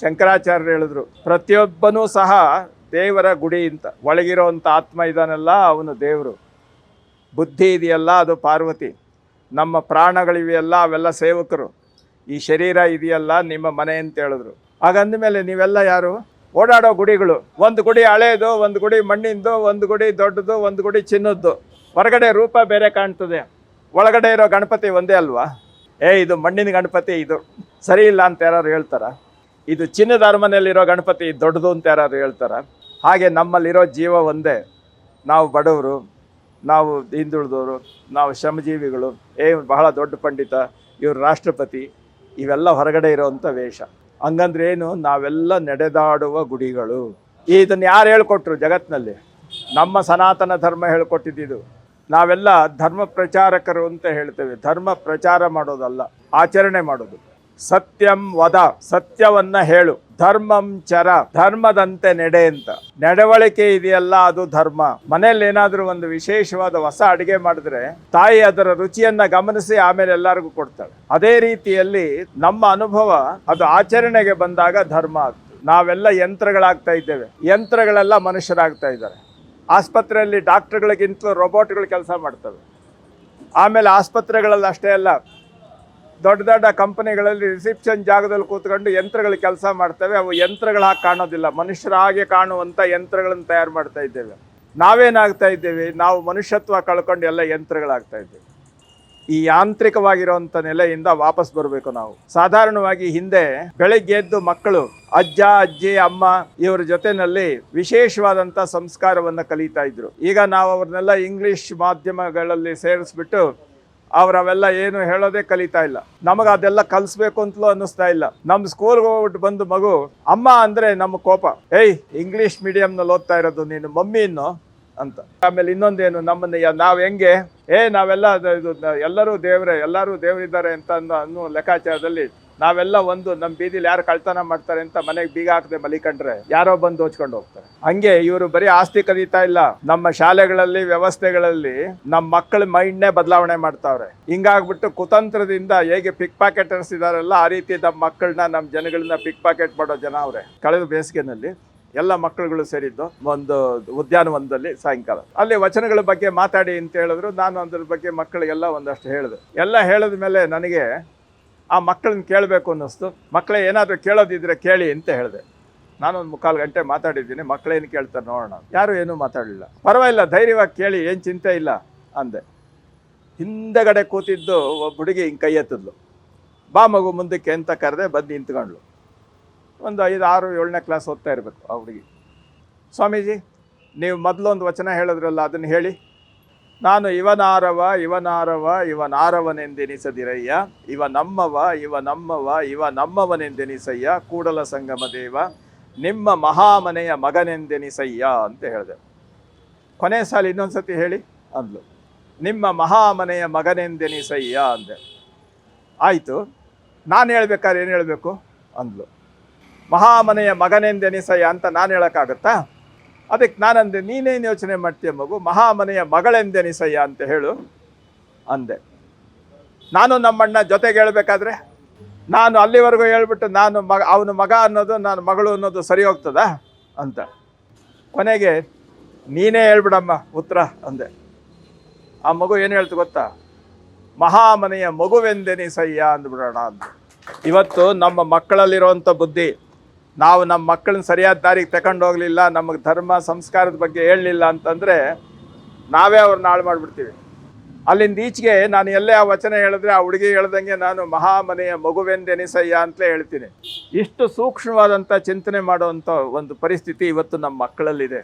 ಶಂಕರಾಚಾರ್ಯರು ಹೇಳಿದ್ರು, ಪ್ರತಿಯೊಬ್ಬನೂ ಸಹ ದೇವರ ಗುಡಿ ಅಂತ ಒಳಗಿರೋವಂಥ ಆತ್ಮ ಇದಾನಲ್ಲ ಅವನು ದೇವರು. ಬುದ್ಧಿ ಇದೆಯಲ್ಲ ಅದು ಪಾರ್ವತಿ. ನಮ್ಮ ಪ್ರಾಣಗಳಿವೆಯಲ್ಲ ಅವೆಲ್ಲ ಸೇವಕರು. ಈ ಶರೀರ ಇದೆಯಲ್ಲ ನಿಮ್ಮ ಮನೆ ಅಂತ ಹೇಳಿದ್ರು. ಹಾಗಂದ ಮೇಲೆ ನೀವೆಲ್ಲ ಯಾರು? ಓಡಾಡೋ ಗುಡಿಗಳು. ಒಂದು ಗುಡಿ ಹಳೇದು, ಒಂದು ಗುಡಿ ಮಣ್ಣಿಂದು, ಒಂದು ಗುಡಿ ದೊಡ್ಡದು, ಒಂದು ಗುಡಿ ಚಿನ್ನದ್ದು. ಹೊರಗಡೆ ರೂಪ ಬೇರೆ ಕಾಣ್ತದೆ. ಒಳಗಡೆ ಇರೋ ಗಣಪತಿ ಒಂದೇ ಅಲ್ವಾ? ಏ, ಇದು ಮಣ್ಣಿನ ಗಣಪತಿ ಇದು. ಸರಿ ಇಲ್ಲ ಅಂತ ಯಾರು ಹೇಳ್ತಾರ? ಇದು ಚಿನ್ನದ ಅರಮನೆಯಲ್ಲಿರೋ ಗಣಪತಿ ದೊಡ್ಡದು ಅಂತ ಯಾರಾದರೂ ಹೇಳ್ತಾರೆ? ಹಾಗೆ ನಮ್ಮಲ್ಲಿರೋ ಜೀವ ಒಂದೇ. ನಾವು ಬಡವರು, ನಾವು ಹಿಂದುಳಿದವರು, ನಾವು ಶ್ರಮಜೀವಿಗಳು, ಏ ಬಹಳ ದೊಡ್ಡ ಪಂಡಿತ, ಇವರು ರಾಷ್ಟ್ರಪತಿ, ಇವೆಲ್ಲ ಹೊರಗಡೆ ಇರೋವಂಥ ವೇಷ. ಹಂಗಂದ್ರೆ ಏನು? ನಾವೆಲ್ಲ ನಡೆದಾಡುವ ಗುಡಿಗಳು. ಇದನ್ನು ಯಾರು ಹೇಳ್ಕೊಟ್ರು ಜಗತ್ತಿನಲ್ಲಿ ನಮ್ಮ ಸನಾತನ ಧರ್ಮ ಹೇಳ್ಕೊಟ್ಟಿದ್ದು ನಾವೆಲ್ಲ ಧರ್ಮ ಪ್ರಚಾರಕರು ಅಂತ ಹೇಳ್ತೇವೆ. ಧರ್ಮ ಪ್ರಚಾರ ಮಾಡೋದಲ್ಲ, ಆಚರಣೆ ಮಾಡೋದು. ಸತ್ಯಂ ವದ, ಸತ್ಯವನ್ನ ಹೇಳು. ಧರ್ಮಂ ಚರ, ಧರ್ಮದಂತೆ ನಡೆ ಅಂತ. ನಡವಳಿಕೆ ಇದೆಯಲ್ಲ, ಅದು ಧರ್ಮ. ಮನೆಯಲ್ಲಿ ಏನಾದರೂ ಒಂದು ವಿಶೇಷವಾದ ಹೊಸ ಅಡಿಗೆ ಮಾಡಿದ್ರೆ, ತಾಯಿ ಅದರ ರುಚಿಯನ್ನ ಗಮನಿಸಿ ಆಮೇಲೆ ಎಲ್ಲರಿಗೂ ಕೊಡ್ತಾಳೆ. ಅದೇ ರೀತಿಯಲ್ಲಿ ನಮ್ಮ ಅನುಭವ, ಅದು ಆಚರಣೆಗೆ ಬಂದಾಗ ಧರ್ಮ ಆಗ್ತದೆ. ನಾವೆಲ್ಲ ಯಂತ್ರಗಳಾಗ್ತಾ ಇದ್ದೇವೆ. ಯಂತ್ರಗಳೆಲ್ಲ ಮನುಷ್ಯರಾಗ್ತಾ ಇದ್ದಾರೆ. ಆಸ್ಪತ್ರೆಯಲ್ಲಿ ಡಾಕ್ಟರ್ಗಳಿಗಿಂತಲೂ ರೋಬೋಟ್ಗಳು ಕೆಲಸ ಮಾಡ್ತವೆ. ಆಮೇಲೆ ಆಸ್ಪತ್ರೆಗಳಲ್ಲಿ ಅಷ್ಟೇ ಅಲ್ಲ ದೊಡ್ಡ ದೊಡ್ಡ ಕಂಪನಿಗಳಲ್ಲಿ ರಿಸೆಪ್ಷನ್ ಜಾಗದಲ್ಲಿ ಕೂತ್ಕೊಂಡು ಯಂತ್ರಗಳು ಕೆಲಸ ಮಾಡ್ತವೆ. ಅವು ಯಂತ್ರಗಳಾಗಿ ಕಾಣೋದಿಲ್ಲ. ಮನುಷ್ಯರ ಹಾಗೆ ಕಾಣುವಂಥ ಯಂತ್ರಗಳನ್ನು ತಯಾರು ಮಾಡ್ತಾ ಇದ್ದೇವೆ. ನಾವೇನಾಗ್ತಾ ಇದ್ದೇವೆ? ನಾವು ಮನುಷ್ಯತ್ವ ಕಳ್ಕೊಂಡು ಎಲ್ಲ ಯಂತ್ರಗಳಾಗ್ತಾ ಇದ್ದೇವೆ. ಈ ಯಾಂತ್ರಿಕವಾಗಿರುವಂಥ ನೆಲೆಯಿಂದ ವಾಪಸ್ ಬರಬೇಕು ನಾವು. ಸಾಧಾರಣವಾಗಿ ಹಿಂದೆ ಬೆಳಗ್ಗೆ ಎದ್ದು ಮಕ್ಕಳು, ಅಜ್ಜ, ಅಜ್ಜಿ, ಅಮ್ಮ ಇವರ ಜೊತೆನಲ್ಲಿ ವಿಶೇಷವಾದಂಥ ಸಂಸ್ಕಾರವನ್ನು ಕಲಿತಾ ಇದ್ರು. ಈಗ ನಾವು ಅವ್ರನ್ನೆಲ್ಲ ಇಂಗ್ಲಿಷ್ ಮಾಧ್ಯಮಗಳಲ್ಲಿ ಸೇರಿಸ್ಬಿಟ್ಟು ಅವ್ರವೆಲ್ಲ ಏನು ಹೇಳೋದೇ ಕಲಿತಾ ಇಲ್ಲ. ನಮಗೆ ಅದೆಲ್ಲ ಕಲಿಸ್ಬೇಕು ಅಂತಲೂ ಅನ್ನಿಸ್ತಾ ಇಲ್ಲ. ನಮ್ಮ ಸ್ಕೂಲ್ಗೆ ಹೋಗ್ಬಿಟ್ಟು ಬಂದು ಮಗು, ಅಮ್ಮ ಅಂದ್ರೆ ನಮ್ಮ ಕೋಪ. ಏಯ್ ಇಂಗ್ಲಿಷ್ ಮೀಡಿಯಂನಲ್ಲಿ ಓದ್ತಾ ಇರೋದು ನೀನು, ಮಮ್ಮಿ ಇನ್ನು? ಅಂತ. ಆಮೇಲೆ ಇನ್ನೊಂದೇನು, ನಮ್ಮನ್ನ ನಾವು ಹೆಂಗೆ? ಏ, ನಾವೆಲ್ಲ ಎಲ್ಲರೂ ದೇವರೇ, ಎಲ್ಲರೂ ದೇವರಿದ್ದಾರೆ ಅಂತ ಅನ್ನೋ ಲೆಕ್ಕಾಚಾರದಲ್ಲಿ ನಾವೆಲ್ಲ ಒಂದು ನಮ್ಮ ಬೀದಿಲಿ ಯಾರು ಕಳ್ತನ ಮಾಡ್ತಾರೆ ಅಂತ ಮನೆಗೆ ಬೀಗ ಹಾಕದೆ ಮಲಿಕಂಡ್ರೆ ಯಾರೋ ಬಂದು ದೋಚ್ಕೊಂಡು ಹೋಗ್ತಾರೆ. ಹಂಗೆ ಇವರು ಬರೀ ಆಸ್ತಿ ಕದೀತಾ ಇಲ್ಲ. ನಮ್ಮ ಶಾಲೆಗಳಲ್ಲಿ, ವ್ಯವಸ್ಥೆಗಳಲ್ಲಿ ನಮ್ಮ ಮಕ್ಕಳ ಮೈಂಡ್ನೇ ಬದಲಾವಣೆ ಮಾಡ್ತಾವ್ರೆ. ಹಿಂಗಾಗ್ಬಿಟ್ಟು ಕುತಂತ್ರದಿಂದ ಹೇಗೆ ಪಿಕ್ ಪಾಕೆಟ್ ಇದಾರಲ್ಲ, ಆ ರೀತಿ ನಮ್ಮ ಮಕ್ಕಳನ್ನ ನಮ್ಮ ಜನಗಳನ್ನ ಪಿಕ್ ಪಾಕೆಟ್ ಮಾಡೋ ಜನ ಅವ್ರೆ. ಕಳೆದ ಬೇಸಿಗೆನಲ್ಲಿ ಎಲ್ಲ ಮಕ್ಕಳುಗಳು ಸೇರಿದ್ದು ಒಂದು ಉದ್ಯಾನವನದಲ್ಲಿ ಸಾಯಂಕಾಲ. ಅಲ್ಲಿ ವಚನಗಳ ಬಗ್ಗೆ ಮಾತಾಡಿ ಅಂತ ಹೇಳಿದ್ರು. ನಾನು ಅದ್ರ ಬಗ್ಗೆ ಮಕ್ಕಳಿಗೆಲ್ಲ ಒಂದಷ್ಟು ಹೇಳಿದೆ. ಎಲ್ಲ ಹೇಳಿದ ಮೇಲೆ ನನಗೆ ಆ ಮಕ್ಕಳನ್ನ ಕೇಳಬೇಕು ಅನ್ನಿಸ್ತು. ಮಕ್ಕಳೇ ಏನಾದರೂ ಕೇಳೋದಿದ್ರೆ ಕೇಳಿ ಅಂತ ಹೇಳಿದೆ. ನಾನೊಂದು ಮುಕ್ಕಾಲು ಗಂಟೆ ಮಾತಾಡಿದ್ದೀನಿ. ಮಕ್ಕಳೇನು ಕೇಳ್ತಾರೆ ನೋಡೋಣ ಯಾರು ಏನೂ ಮಾತಾಡಲಿಲ್ಲ. ಪರವಾಗಿಲ್ಲ, ಧೈರ್ಯವಾಗಿ ಕೇಳಿ, ಏನು ಚಿಂತೆ ಇಲ್ಲ ಅಂದೆ. ಹಿಂದಗಡೆ ಕೂತಿದ್ದು ಒಬ್ಬ ಹುಡುಗಿ ಹಿಂಗೆ ಕೈ ಎತ್ತಿದ್ಲು. ಬಾ ಮಗು, ಮುಂದಕ್ಕೆ ಅಂತ ಕರೆದೆ ಬಂದು ನಿಂತ್ಕೊಂಡ್ಳು. ಒಂದು ಐದು, ಆರು, ಏಳನೇ ಕ್ಲಾಸ್ ಓದ್ತಾ ಇರಬೇಕು ಆ ಹುಡುಗಿ. ಸ್ವಾಮೀಜಿ, ನೀವು ಮೊದಲೊಂದು ವಚನ ಹೇಳಿದ್ರಲ್ಲ, ಅದನ್ನು ಹೇಳಿ. ನಾನು ಇವನಾರವ ಇವನಾರವ, ಇವನಾರವನೆಂದೆನಿಸದಿರಯ್ಯ. ಇವ ನಮ್ಮವ ಇವ ನಮ್ಮವ, ಇವ ನಮ್ಮವನೆಂದೆನಿಸಯ್ಯ. ಕೂಡಲ ಸಂಗಮ ದೇವ, ನಿಮ್ಮ ಮಹಾಮನೆಯ ಮಗನೆಂದೆನಿಸಯ್ಯ ಅಂತ ಹೇಳಿದೆ. ಕೊನೆ ಸಾಲ ಇನ್ನೊಂದ್ಸತಿ ಹೇಳಿ ಅಂದ್ಲು. ನಿಮ್ಮ ಮಹಾಮನೆಯ ಮಗನೆಂದೆನಿಸಯ್ಯ ಅಂದೆ. ಆಯಿತು, ನಾನು ಹೇಳ್ಬೇಕಾದ್ರೆ ಏನು ಹೇಳಬೇಕು ಅಂದ್ಲು. ಮಹಾಮನೆಯ ಮಗನೆಂದೆನಿಸಯ್ಯ ಅಂತ ನಾನು ಹೇಳೋಕ್ಕಾಗತ್ತಾ? ಅದಕ್ಕೆ ನಾನಂದೆ, ನೀನೇನು ಯೋಚನೆ ಮಾಡ್ತೀಯ ಮಗು? ಮಹಾಮನೆಯ ಮಗಳೆಂದೆನಿಸಯ್ಯ ಅಂತ ಹೇಳು. ಅಂದೆ. ನಾನು ನಮ್ಮಣ್ಣ ಜೊತೆಗೆ ಹೇಳ್ಬೇಕಾದ್ರೆ, ನಾನು ಅಲ್ಲಿವರೆಗೂ ಹೇಳ್ಬಿಟ್ಟು ನಾನು ಮಗ, ಅವನ ಮಗ ಅನ್ನೋದು, ನಾನು ಮಗಳು ಅನ್ನೋದು ಸರಿ ಹೋಗ್ತದಾ? ಅಂತ. ಕೊನೆಗೆ, ನೀನೇ ಹೇಳ್ಬಿಡಮ್ಮ ಉತ್ತರ ಅಂದೆ. ಆ ಮಗು ಏನು ಹೇಳ್ತು ಗೊತ್ತಾ? ಮಹಾಮನೆಯ ಮಗುವೆಂದೆನಿಸಯ್ಯ ಅಂದ್ಬಿಡೋಣ ಅಂತ ಇವತ್ತು ನಮ್ಮ ಮಕ್ಕಳಲ್ಲಿರುವಂಥ ಬುದ್ಧಿ ನಾವು ನಮ್ಮ ಮಕ್ಕಳನ್ನ ಸರಿಯಾದ ದಾರಿಗೆ ತಗೊಂಡು ಹೋಗಲಿಲ್ಲ, ನಮಗೆ ಧರ್ಮ, ಸಂಸ್ಕಾರದ ಬಗ್ಗೆ ಹೇಳಲಿಲ್ಲ ಅಂತಂದರೆ ನಾವೇ ಅವ್ರನ್ನ ಹಾಳು ಮಾಡಿಬಿಡ್ತೀವಿ. ಅಲ್ಲಿಂದ ಈಚೆಗೆ ನಾನು ಎಲ್ಲೇ ಆ ವಚನ ಹೇಳಿದ್ರೆ ಆ ಹುಡುಗಿ ಹೇಳ್ದಂಗೆ ನಾನು ಮಹಾಮನೆಯ ಮಗುವೆಂದೆನಿಸಯ್ಯ ಅಂತಲೇ ಹೇಳ್ತೀನಿ. ಇಷ್ಟು ಸೂಕ್ಷ್ಮವಾದಂಥ ಚಿಂತನೆ ಮಾಡುವಂಥ ಒಂದು ಪರಿಸ್ಥಿತಿ ಇವತ್ತು ನಮ್ಮ ಮಕ್ಕಳಲ್ಲಿದೆ.